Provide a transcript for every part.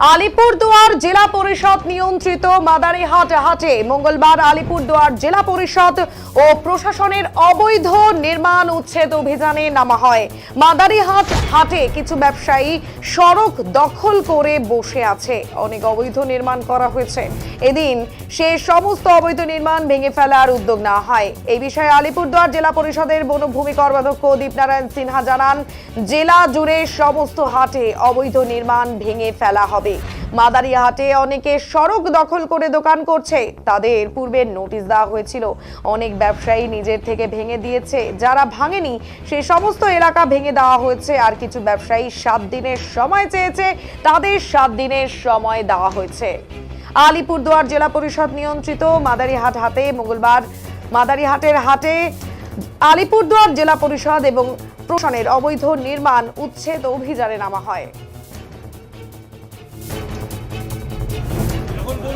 আলিপুরদুয়ার জেলা পরিষদ নিয়ন্ত্রিত মাদারিহাট হাটে মঙ্গলবার আলিপুরদুয়ার জেলা পরিষদ ও প্রশাসনের অবৈধ নির্মাণ উচ্ছেদ অভিযানে নামা হয়। মাদারিহাট হাটে কিছু ব্যবসায়ী সড়ক দখল করে বসে আছে। অনেক অবৈধ নির্মাণ করা হয়েছে। এদিন সে সমস্ত অবৈধ নির্মাণ ভেঙে ফেলার উদ্যোগ না হয়। এই বিষয়ে আলিপুরদুয়ার জেলা পরিষদের বনভূমি কর্মাধ্যক্ষ দীপনারায়ণ সিনহা জানান, জেলা জুড়ে সমস্ত হাটে অবৈধ নির্মাণ ভেঙে ফেলা হবে। মাদারিয়া হাটে অনেকে সড়ক দখল করে দোকান করছে। তাদের পূর্বে নোটিশ দেওয়া হয়েছিল। অনেক ব্যবসায়ী নিজের থেকে ভেঙে দিয়েছে। যারা ভাঙেনি, সে সমস্ত এলাকা ভেঙে দেওয়া হয়েছে। আর কিছু ব্যবসায়ী সাত দিনের সময় চেয়েছে, তাদের সাত দিনের সময় দেওয়া হয়েছে। আলিপুরদুয়ার জেলা পরিষদ নিয়ন্ত্রিত মাদারিহাট হাতে মঙ্গলবার মাদারিহাটের হাটে আলিপুরদুয়ার জেলা পরিষদ এবং প্রশাসনের অবৈধ নির্মাণ উচ্ছেদ অভিযানে নামা হয়।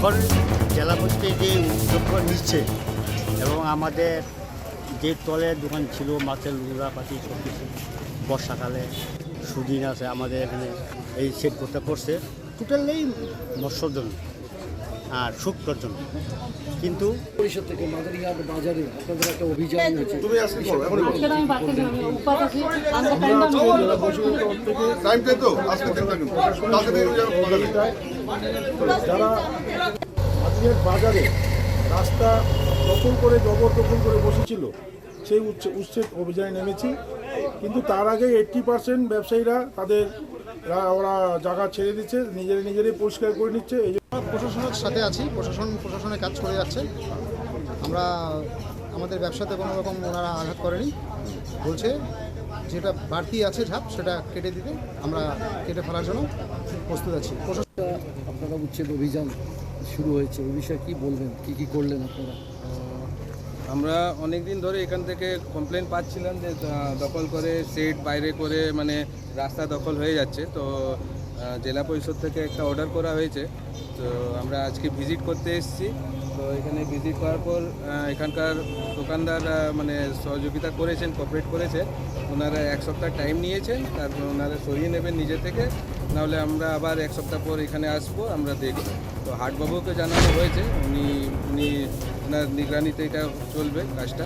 এখন জেলা পরিষদে যে উদ্যোগ নিচ্ছে এবং আমাদের যে তলে দোকান ছিল, মাছের লুড়া পাতি সব কিছু, বর্ষাকালে সুদিন আছে আমাদের এখানে, এই সেট করতে করছে। টোটালি মৎস্যর জন্য আর শুক্তর জন্য কিন্তু পরিষদ থেকে মাদারিহাট বাজারে আপনাদের একটা অভিযান হয়েছে। তুমি আজকে করো আমরা টাইম তো আজকে বাজারে। যারা আজকের বাজারে রাস্তা দখল করে জবর দখল করে বসেছিল সেই উচ্ছে উচ্ছেদ অভিযানে নেমেছি। কিন্তু তার আগে এইট্টি পার্সেন্ট ব্যবসায়ীরা তাদের রা- ওরা জায়গা ছেড়ে দিচ্ছে নিজেরা নিজেরাই পরিষ্কার করে নিচ্ছে এই জন্য প্রশাসনের সাথে আছি প্রশাসন প্রশাসনের কাজ করে যাচ্ছে। আমরা আমাদের ব্যবসাতে কোনো রকম ওনারা আঘাত করেনি। বলছে যেটা বাড়তি আছে ঝাপ সেটা কেটে দিতে আমরা কেটে ফেলার জন্য প্রস্তুত আছি। প্রশাসন আপনারা উচ্ছেদ অভিযান শুরু হয়েছে ওই বিষয়ে কী বলবেন? কী কী করলেন আপনারা? আমরা অনেক দিন ধরে এখান থেকে কমপ্লেন পাচ্ছিলাম যে দখল করে সেট বাইরে করে মানে রাস্তা দখল হয়ে যাচ্ছে। তো জেলা পরিষদ থেকে একটা অর্ডার করা হয়েছে। তো, আমরা আজকে ভিজিট করতে এসেছি। তো, এখানে ভিজিট করার পর এখানকার দোকানদার মানে সহযোগিতা করেছেন কোঅপারেট করেছে। ওনারা এক সপ্তাহ টাইম নিয়েছেন, তারপর ওনারা সরিয়ে নেবেন নিজে থেকে। নাহলে আমরা আবার এক সপ্তাহ পর এখানে আসব, আমরা দেখব। তো, হাটবাবুকে জানানো হয়েছে, উনি উনি ওনার নিগরানিতে এটা চলবে কাজটা